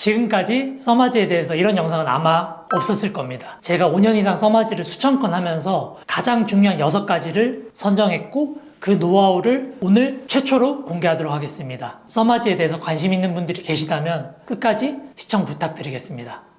지금까지 써마지에 대해서 이런 영상은 아마 없었을 겁니다. 제가 5년 이상 써마지를 수천 건 하면서 가장 중요한 6가지를 선정했고 그 노하우를 오늘 최초로 공개하도록 하겠습니다. 써마지에 대해서 관심 있는 분들이 계시다면 끝까지 시청 부탁드리겠습니다.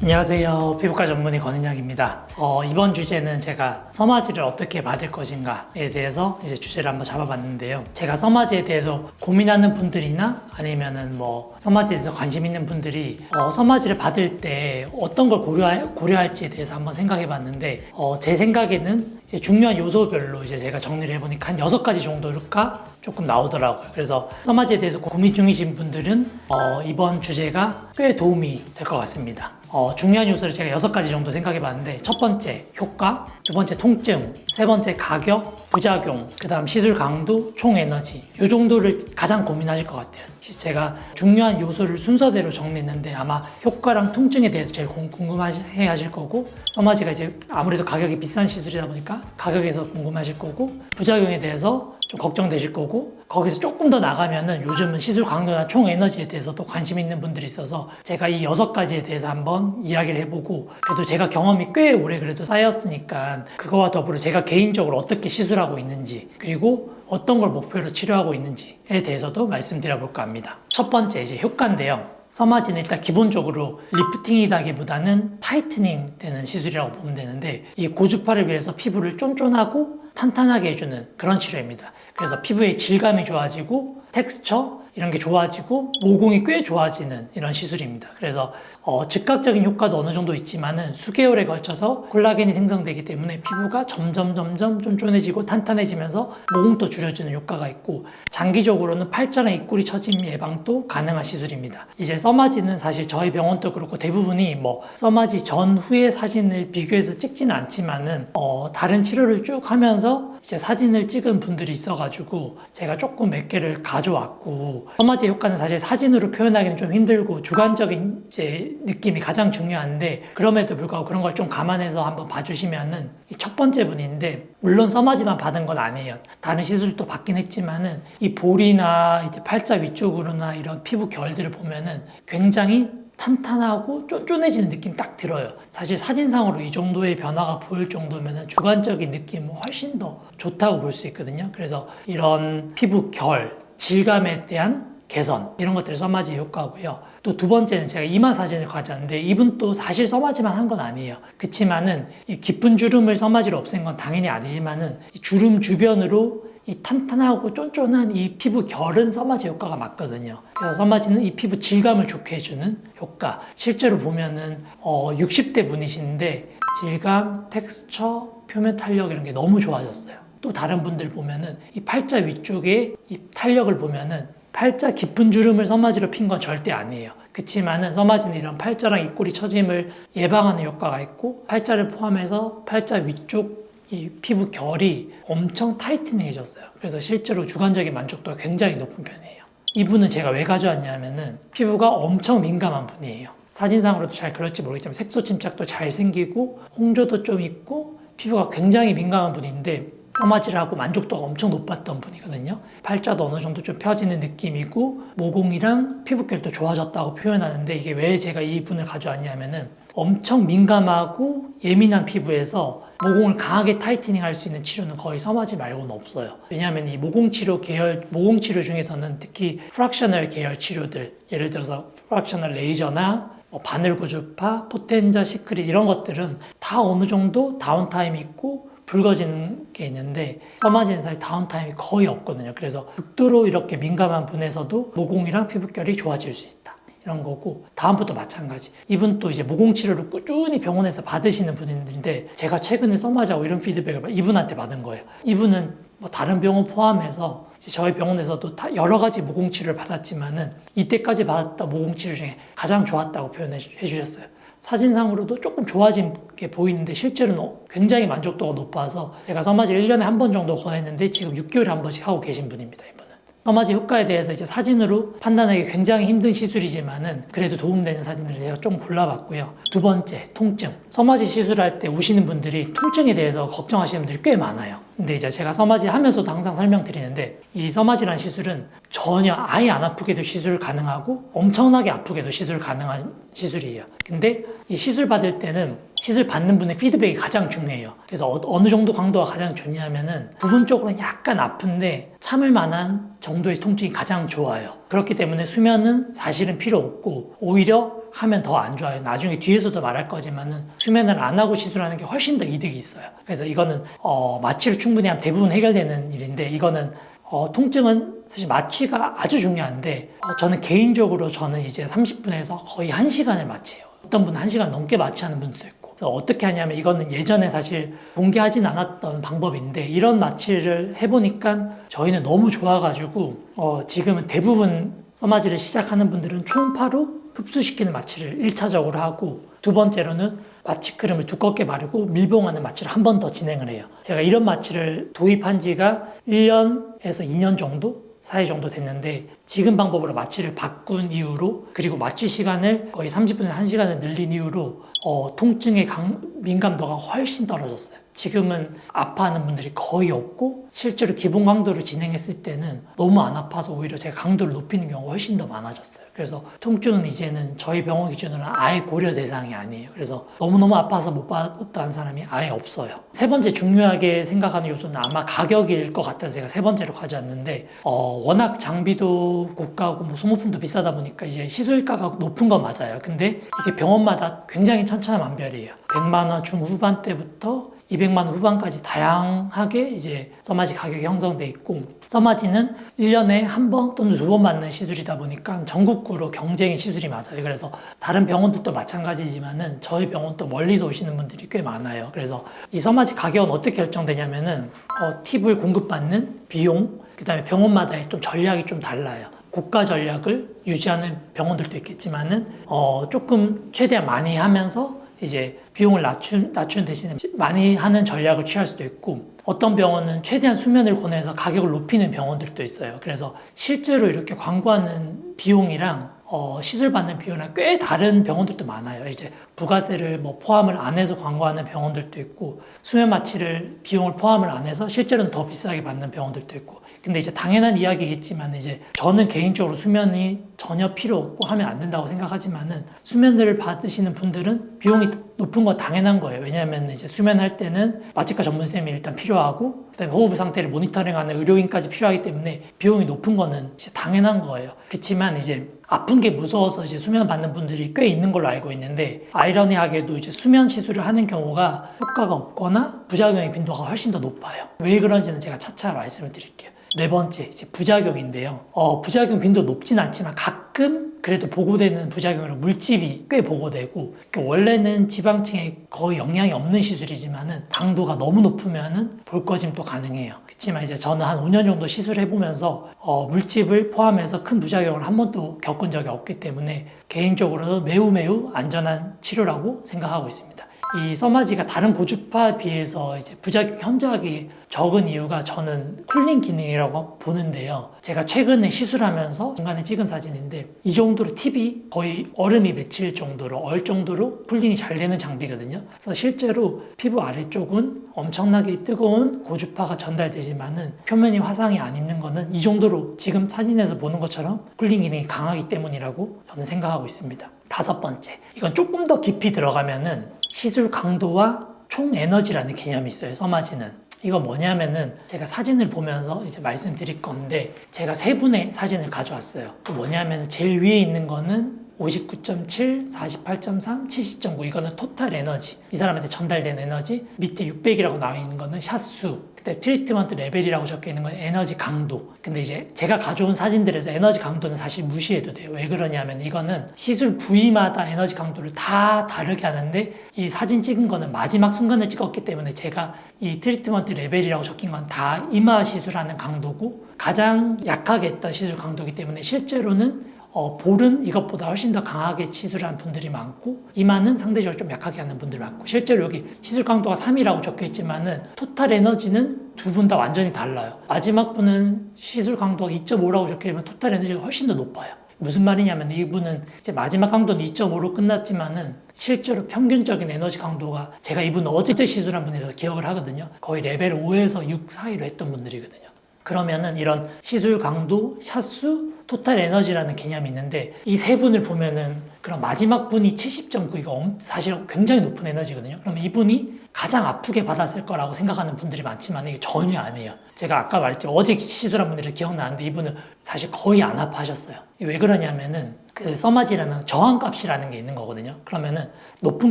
안녕하세요. 피부과 전문의 권은혁입니다. 어, 이번 주제는 제가 써마지를 어떻게 받을 것인가에 대해서 이제 주제를 한번 잡아봤는데요. 제가 써마지에 대해서 고민하는 분들이나 아니면은 뭐 써마지에 대해서 관심 있는 분들이 어, 써마지를 받을 때 어떤 걸 고려할, 고려할지에 대해서 한번 생각해봤는데 어, 제 생각에는 이제 중요한 요소별로 이제 제가 정리를 해보니까 한 여섯 가지 정도가 조금 나오더라고요. 그래서 써마지에 대해서 고민 중이신 분들은 어, 이번 주제가 꽤 도움이 될 것 같습니다. 어, 중요한 요소를 제가 여섯 가지 정도 생각해 봤는데 첫 번째 효과, 두 번째 통증, 세 번째 가격, 부작용, 그 다음 시술 강도, 총 에너지 이 정도를 가장 고민하실 것 같아요. 제가 중요한 요소를 순서대로 정리했는데 아마 효과랑 통증에 대해서 제일 궁금해 하실 거고 써마지가 이제 아무래도 가격이 비싼 시술이다 보니까 가격에서 궁금하실 거고 부작용에 대해서 좀 걱정되실 거고 거기서 조금 더 나가면은 요즘은 시술 강도나 총 에너지에 대해서도 관심 있는 분들이 있어서 제가 이 여섯 가지에 대해서 한번 이야기를 해보고 그래도 제가 경험이 꽤 오래 그래도 쌓였으니까 그거와 더불어 제가 개인적으로 어떻게 시술하고 있는지 그리고 어떤 걸 목표로 치료하고 있는지에 대해서도 말씀드려 볼까 합니다. 첫 번째 이제 효과인데요. 써마지는 일단 기본적으로 리프팅이라기보다는 타이트닝 되는 시술이라고 보면 되는데 이 고주파를 위해서 피부를 쫀쫀하고 탄탄하게 해주는 그런 치료입니다. 그래서 피부의 질감이 좋아지고 텍스처 이런 게 좋아지고 모공이 꽤 좋아지는 이런 시술입니다. 그래서 어, 즉각적인 효과도 어느 정도 있지만은 수개월에 걸쳐서 콜라겐이 생성되기 때문에 피부가 점점 점점 쫀쫀해지고 탄탄해지면서 모공도 줄여주는 효과가 있고 장기적으로는 팔자나 입꼬리 처짐 예방도 가능한 시술입니다. 이제 써마지는 사실 저희 병원도 그렇고 대부분이 뭐 써마지 전 후의 사진을 비교해서 찍지는 않지만은 어, 다른 치료를 쭉 하면서 이제 사진을 찍은 분들이 있어가지고 제가 조금 몇 개를 가져왔고 써마지 효과는 사실 사진으로 표현하기는 좀 힘들고 주관적인 이제 느낌이 가장 중요한데 그럼에도 불구하고 그런 걸 좀 감안해서 한번 봐주시면은 이첫 번째 분인데 물론 써마지만 받은 건 아니에요. 다른 시술도 받긴 했지만은 이 볼이나 이제 팔자 위쪽으로나 이런 피부 결들을 보면은 굉장히 탄탄하고 쫀쫀해지는 느낌 딱 들어요. 사실 사진상으로 이 정도의 변화가 보일 정도면 주관적인 느낌은 훨씬 더 좋다고 볼 수 있거든요. 그래서 이런 피부 결, 질감에 대한 개선 이런 것들이 써마지 효과고요. 또 두 번째는 제가 이마 사진을 가져왔는데 이분 또 사실 써마지만 한 건 아니에요. 그치만은 이 깊은 주름을 써마지로 없앤 건 당연히 아니지만은 이 주름 주변으로 이 탄탄하고 쫀쫀한 이 피부 결은 써마지 효과가 맞거든요. 그래서 써마지는 이 피부 질감을 좋게 해주는 효과. 실제로 보면은 어 60대 분이신데 질감, 텍스처, 표면 탄력 이런 게 너무 좋아졌어요. 또 다른 분들 보면은 이 팔자 위쪽에 이 탄력을 보면은 팔자 깊은 주름을 써마지로 핀 건 절대 아니에요. 그치만은 써마지는 이런 팔자랑 입꼬리 처짐을 예방하는 효과가 있고 팔자를 포함해서 팔자 위쪽 이 피부 결이 엄청 타이트해졌어요. 그래서 실제로 주관적인 만족도가 굉장히 높은 편이에요. 이분은 제가 왜 가져왔냐면은 피부가 엄청 민감한 분이에요. 사진상으로도 잘 그럴지 모르겠지만 색소 침착도 잘 생기고 홍조도 좀 있고 피부가 굉장히 민감한 분인데 써마지를 하고 만족도가 엄청 높았던 분이거든요. 팔자도 어느 정도 좀 펴지는 느낌이고 모공이랑 피부결도 좋아졌다고 표현하는데 이게 왜 제가 이 분을 가져왔냐면은 엄청 민감하고 예민한 피부에서 모공을 강하게 타이트닝 할 수 있는 치료는 거의 써마지 말고는 없어요. 왜냐하면 이 모공 치료 계열, 모공 치료 중에서는 특히 프락셔널 계열 치료들, 예를 들어서 프락셔널 레이저나 뭐 바늘 고주파, 포텐자 시크릿 이런 것들은 다 어느 정도 다운타임이 있고 붉어지는 게 있는데 써마지는 사실 다운타임이 거의 없거든요. 그래서 극도로 이렇게 민감한 분에서도 모공이랑 피부결이 좋아질 수 있다. 이런 거고 다음부터 마찬가지. 이분 또 이제 모공 치료를 꾸준히 병원에서 받으시는 분인데 제가 최근에 써마지하고 이런 피드백을 이분한테 받은 거예요. 이분은 뭐 다른 병원 포함해서 저희 병원에서도 다 여러 가지 모공 치료를 받았지만은 이때까지 받았던 모공 치료 중에 가장 좋았다고 표현해 주셨어요. 사진상으로도 조금 좋아진 게 보이는데 실제로는 굉장히 만족도가 높아서 제가 써마지 1년에 한 번 정도 권했는데 지금 6개월에 한 번씩 하고 계신 분입니다. 이분은. 써마지 효과에 대해서 이제 사진으로 판단하기 굉장히 힘든 시술이지만은 그래도 도움되는 사진들을 제가 좀 골라봤고요. 두 번째, 통증. 써마지 시술할 때 오시는 분들이 통증에 대해서 걱정하시는 분들이 꽤 많아요. 근데 이제 제가 서마지 하면서도 항상 설명드리는데 이 서마지란 시술은 전혀 아예 안 아프게도 시술 가능하고 엄청나게 아프게도 시술 가능한 시술이에요. 근데 이 시술 받을 때는 시술 받는 분의 피드백이 가장 중요해요. 그래서 어, 어느 정도 강도가 가장 좋냐면은 부분적으로 약간 아픈데 참을 만한 정도의 통증이 가장 좋아요. 그렇기 때문에 수면은 사실은 필요 없고 오히려 하면 더 안 좋아요. 나중에 뒤에서도 말할 거지만은 수면을 안 하고 시술하는 게 훨씬 더 이득이 있어요. 그래서 이거는 어, 마취를 충분히 하면 대부분 해결되는 일인데 이거는 어, 통증은 사실 마취가 아주 중요한데 어, 저는 개인적으로 저는 이제 30분에서 거의 1시간을 마취해요. 어떤 분은 1시간 넘게 마취하는 분들도 있고 어떻게 하냐면 이거는 예전에 사실 공개하진 않았던 방법인데 이런 마취를 해보니까 저희는 너무 좋아가지고 어, 지금은 대부분 써마지를 시작하는 분들은 총파로 흡수시키는 마취를 1차적으로 하고 두 번째로는 마취 크림을 두껍게 바르고 밀봉하는 마취를 한 번 더 진행을 해요. 제가 이런 마취를 도입한 지가 1년에서 2년 정도 사이 정도 됐는데 지금 방법으로 마취를 바꾼 이후로 그리고 마취 시간을 거의 30분에서 1시간을 늘린 이후로 어, 통증의 강, 민감도가 훨씬 떨어졌어요. 지금은 아파하는 분들이 거의 없고 실제로 기본 강도를 진행했을 때는 너무 안 아파서 오히려 제가 강도를 높이는 경우가 훨씬 더 많아졌어요. 그래서 통증은 이제는 저희 병원 기준으로는 아예 고려 대상이 아니에요. 그래서 너무너무 아파서 못 받았다는 사람이 아예 없어요. 세 번째 중요하게 생각하는 요소는 아마 가격일 것 같아서 제가 세 번째로 가져왔는데 어, 워낙 장비도 고가고 뭐 소모품도 비싸다 보니까 이제 시술가가 높은 건 맞아요. 근데 이게 병원마다 굉장히 천차만별이에요. 100만 원 중후반대부터 200만 원 후반까지 다양하게 이제 써마지 가격이 형성돼 있고 써마지는 1년에 한 번 또는 두번 받는 시술이다 보니까 전국구로 경쟁의 시술이 맞아요. 그래서 다른 병원들도 마찬가지지만은 저희 병원도 멀리서 오시는 분들이 꽤 많아요. 그래서 이 써마지 가격은 어떻게 결정되냐면은 어, 팁을 공급받는 비용, 그다음에 병원마다의 좀 전략이 좀 달라요. 고가 전략을 유지하는 병원들도 있겠지만은 어, 조금 최대한 많이 하면서 이제 비용을 낮춘, 낮춘 대신에 많이 하는 전략을 취할 수도 있고 어떤 병원은 최대한 수면을 권해서 가격을 높이는 병원들도 있어요. 그래서 실제로 이렇게 광고하는 비용이랑 어, 시술 받는 비용이랑 꽤 다른 병원들도 많아요. 이제 부가세를 뭐 포함을 안 해서 광고하는 병원들도 있고 수면 마취를 비용을 포함을 안 해서 실제로는 더 비싸게 받는 병원들도 있고 근데 이제 당연한 이야기겠지만 이제 저는 개인적으로 수면이 전혀 필요 없고 하면 안 된다고 생각하지만은 수면을 받으시는 분들은 비용이 높은 건 당연한 거예요. 왜냐하면 이제 수면할 때는 마취과 전문 쌤이 일단 필요하고 그다음에 호흡 상태를 모니터링하는 의료인까지 필요하기 때문에 비용이 높은 거는 이제 당연한 거예요. 그렇지만 이제 아픈 게 무서워서 이제 수면 받는 분들이 꽤 있는 걸로 알고 있는데 아이러니하게도 이제 수면 시술을 하는 경우가 효과가 없거나 부작용의 빈도가 훨씬 더 높아요. 왜 그런지는 제가 차차 말씀을 드릴게요. 네 번째 이제 부작용인데요. 어, 부작용 빈도 높진 않지만 가끔 그래도 보고되는 부작용으로 물집이 꽤 보고되고 그러니까 원래는 지방층에 거의 영향이 없는 시술이지만은 강도가 너무 높으면은 볼거짐도 가능해요. 그렇지만 이제 저는 한 5년 정도 시술해 보면서 어, 물집을 포함해서 큰 부작용을 한 번도 겪은 적이 없기 때문에 개인적으로는 매우 매우 안전한 치료라고 생각하고 있습니다. 이 써마지가 다른 고주파에 비해서 이제 부작용이 현저하게 적은 이유가 저는 쿨링 기능이라고 보는데요. 제가 최근에 시술하면서 중간에 찍은 사진인데 이 정도로 팁이 거의 얼음이 맺힐 정도로 얼 정도로 쿨링이 잘 되는 장비거든요. 그래서 실제로 피부 아래쪽은 엄청나게 뜨거운 고주파가 전달되지만은 표면이 화상이 안 입는 거는 이 정도로 지금 사진에서 보는 것처럼 쿨링 기능이 강하기 때문이라고 저는 생각하고 있습니다. 다섯 번째, 이건 조금 더 깊이 들어가면은 시술 강도와 총 에너지라는 개념이 있어요. 써마지는. 이거 뭐냐면은 제가 사진을 보면서 이제 말씀드릴 건데 제가 세 분의 사진을 가져왔어요. 그 뭐냐면 제일 위에 있는 거는 59.7, 48.3, 70.9 이거는 토탈 에너지. 이 사람한테 전달된 에너지. 밑에 600이라고 나와 있는 거는 샷수. 그때 트리트먼트 레벨이라고 적혀 있는 건 에너지 강도. 근데 이제 제가 가져온 사진들에서 에너지 강도는 사실 무시해도 돼요. 왜 그러냐면 이거는 시술 부위마다 에너지 강도를 다 다르게 하는데 이 사진 찍은 거는 마지막 순간을 찍었기 때문에 제가 이 트리트먼트 레벨이라고 적힌 건 다 이마 시술하는 강도고 가장 약하게 했던 시술 강도이기 때문에 실제로는 어, 볼은 이것보다 훨씬 더 강하게 시술하는 분들이 많고 이마는 상대적으로 좀 약하게 하는 분들이 많고 실제로 여기 시술 강도가 3이라고 적혀 있지만은 토탈 에너지는 두 분 다 완전히 달라요. 마지막 분은 시술 강도가 2.5라고 적혀 있지만 토탈 에너지가 훨씬 더 높아요. 무슨 말이냐면 이분은 이제 마지막 강도는 2.5로 끝났지만은 실제로 평균적인 에너지 강도가 제가 이분 어제 시술한 분이라서 기억을 하거든요. 거의 레벨 5에서 6 사이로 했던 분들이거든요. 그러면은 이런 시술 강도, 샷수, 토탈 에너지라는 개념이 있는데 이 세 분을 보면은 그럼 마지막 분이 70.9 이거 엄- 사실 굉장히 높은 에너지거든요. 그러면 이분이 가장 아프게 받았을 거라고 생각하는 분들이 많지만 이게 전혀 아니에요. 제가 아까 말했지 어제 시술한 분들이 기억나는데 이분은 사실 거의 안 아파하셨어요. 왜 그러냐면은 그 써마지라는 저항값이라는 게 있는 거거든요. 그러면은 높은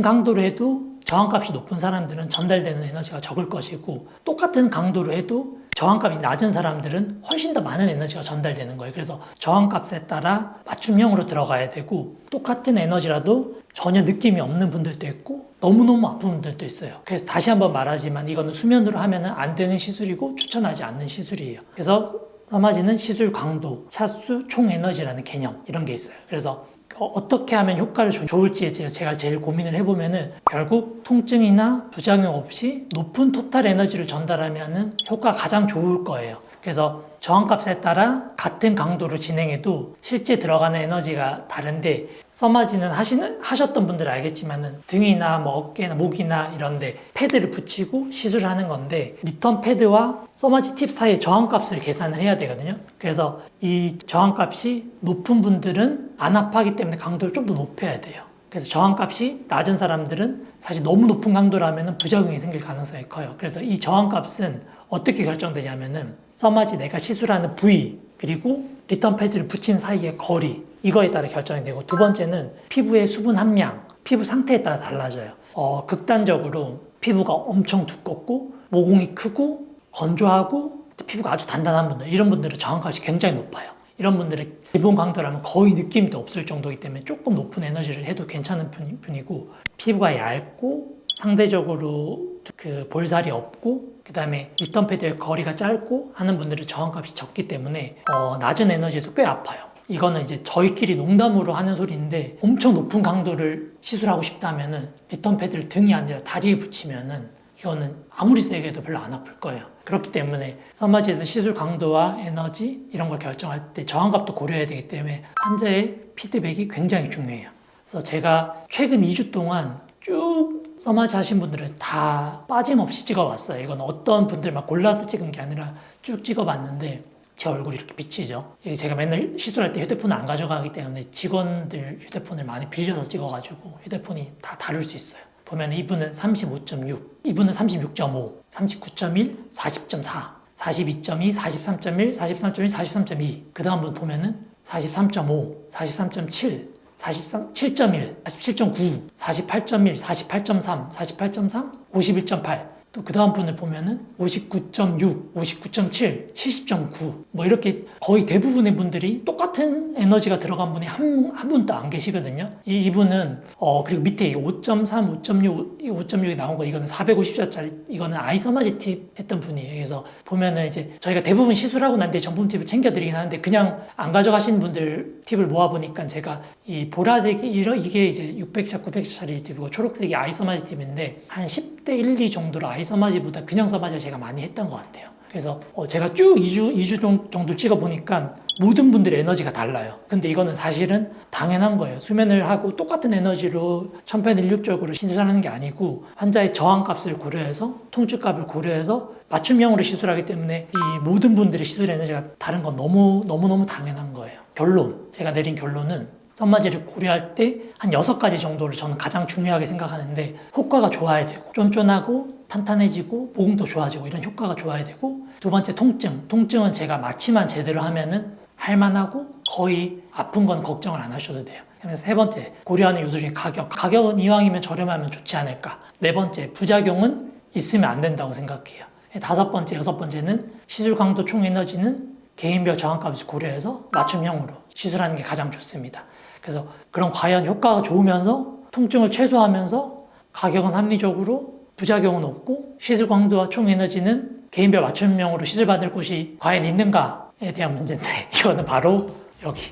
강도로 해도 저항값이 높은 사람들은 전달되는 에너지가 적을 것이고 똑같은 강도로 해도 저항값이 낮은 사람들은 훨씬 더 많은 에너지가 전달되는 거예요. 그래서 저항값에 따라 맞춤형으로 들어가야 되고 똑같은 에너지라도 전혀 느낌이 없는 분들도 있고 너무너무 아픈 분들도 있어요. 그래서 다시 한번 말하지만 이거는 수면으로 하면 안 되는 시술이고 추천하지 않는 시술이에요. 그래서 써마지는 시술 강도, 샷수, 총 에너지라는 개념 이런 게 있어요. 그래서 어, 어떻게 하면 효과를 조- 좋을지에 대해서 제가 제일 고민을 해보면은 결국 통증이나 부작용 없이 높은 토탈 에너지를 전달하면은 효과가 가장 좋을 거예요. 그래서 저항값에 따라 같은 강도로 진행해도 실제 들어가는 에너지가 다른데 써마지는 하시는 하셨던 분들은 알겠지만은 등이나 뭐 어깨나 목이나 이런데 패드를 붙이고 시술을 하는 건데 리턴 패드와 써마지 팁 사이의 저항값을 계산을 해야 되거든요. 그래서 이 저항값이 높은 분들은 안 아파하기 때문에 강도를 좀 더 높여야 돼요. 그래서 저항값이 낮은 사람들은 사실 너무 높은 강도라면 부작용이 생길 가능성이 커요. 그래서 이 저항값은 어떻게 결정되냐면은 써마지 내가 시술하는 부위 그리고 리턴 패드를 붙인 사이의 거리 이거에 따라 결정이 되고 두 번째는 피부의 수분 함량, 피부 상태에 따라 달라져요. 어, 극단적으로 피부가 엄청 두껍고 모공이 크고 건조하고 피부가 아주 단단한 분들 이런 분들은 저항값이 굉장히 높아요. 이런 분들은 기본 강도라면 거의 느낌도 없을 정도이기 때문에 조금 높은 에너지를 해도 괜찮은 편- 편이고 피부가 얇고 상대적으로 그 볼살이 없고 그 다음에 리턴 패드의 거리가 짧고 하는 분들은 저항값이 적기 때문에 어, 낮은 에너지도 꽤 아파요. 이거는 이제 저희끼리 농담으로 하는 소리인데 엄청 높은 강도를 시술하고 싶다면은 리턴 패드를 등이 아니라 다리에 붙이면은 이거는 아무리 세게 해도 별로 안 아플 거예요. 그렇기 때문에 선마지에서 시술 강도와 에너지 이런 걸 결정할 때 저항값도 고려해야 되기 때문에 환자의 피드백이 굉장히 중요해요. 그래서 제가 최근 2주 동안 쭉 써마지 하신 분들을 다 빠짐없이 찍어봤어요. 이건 어떤 분들만 골라서 찍은 게 아니라 쭉 찍어봤는데 제 얼굴이 이렇게 비치죠. 제가 맨날 시술할 때 휴대폰을 안 가져가기 때문에 직원들 휴대폰을 많이 빌려서 찍어가지고 휴대폰이 다 다를 수 있어요. 보면 이분은 35.6, 이분은 36.5, 39.1, 40.4, 42.2, 43.1, 43.1, 43.2. 그 다음 분 보면은 43.5, 43.7, 43, 7.1, 47.9, 48.1, 48.3, 48.3, 51.8. 또 그 다음 분을 보면은 59.6, 59.7, 70.9. 뭐 이렇게 거의 대부분의 분들이 똑같은 에너지가 들어간 분이 한, 한 분도 안 계시거든요. 이, 이분은, 어, 그리고 밑에 5.3, 5.6, 이 5.6이 나온 거 이거는 450자짜리, 이거는 아이서마지 팁 했던 분이에요. 그래서 보면은 이제 저희가 대부분 시술하고 난 뒤에 정품 팁을 챙겨드리긴 하는데 그냥 안 가져가신 분들 팁을 모아보니까 제가 이 보라색이 이러- 이게 이제 600샷, 900샷짜리 팁이고 초록색이 아이서마지 팁인데 한 10대 1, 2 정도로 아이서 마지보다 그냥 서마지를 제가 많이 했던 것 같아요. 그래서 어, 제가 쭉 2주, 2주 정- 정도 찍어보니까 모든 분들의 에너지가 달라요. 근데 이거는 사실은 당연한 거예요. 수면을 하고 똑같은 에너지로 천편일률적으로 시술하는 게 아니고 환자의 저항값을 고려해서 통증값을 고려해서 맞춤형으로 시술하기 때문에 이 모든 분들의 시술 에너지가 다른 건 너무 너무너무 당연한 거예요. 결론, 제가 내린 결론은 썸마지를 고려할 때 한 여섯 가지 정도를 저는 가장 중요하게 생각하는데 효과가 좋아야 되고 쫀쫀하고 탄탄해지고 모공도 좋아지고 이런 효과가 좋아야 되고 두 번째 통증. 통증은 제가 마취만 제대로 하면은 할만하고 거의 아픈 건 걱정을 안 하셔도 돼요. 그래서 세 번째 고려하는 요소 중에 가격. 가격은 이왕이면 저렴하면 좋지 않을까. 네 번째 부작용은 있으면 안 된다고 생각해요. 다섯 번째 여섯 번째는 시술 강도 총 에너지는 개인별 저항값을 고려해서 맞춤형으로 시술하는 게 가장 좋습니다. 그래서 그런 과연 효과가 좋으면서 통증을 최소화하면서 가격은 합리적으로 부작용은 없고 시술 강도와 총 에너지는 개인별 맞춤형으로 시술 받을 곳이 과연 있는가에 대한 문제인데 이거는 바로 여기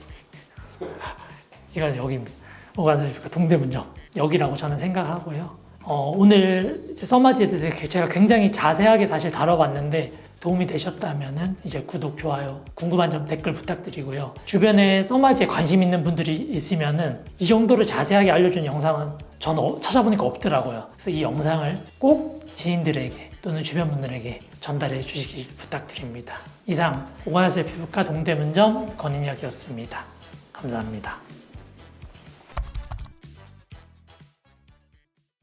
이건 여기입니다. 오간슬피카 동대문점 여기라고 저는 생각하고요. 어, 오늘 써마지에 대해서 제가 굉장히 자세하게 사실 다뤄봤는데 도움이 되셨다면 이제 구독, 좋아요, 궁금한 점 댓글 부탁드리고요. 주변에 써마지에 관심 있는 분들이 있으면은 이 정도로 자세하게 알려준 영상은 저는 어- 찾아보니까 없더라고요. 그래서 이 영상을 꼭 지인들에게 또는 주변 분들에게 전달해 주시기 부탁드립니다. 이상 오가야스 피부과 동대문점 권인혁이었습니다. 감사합니다.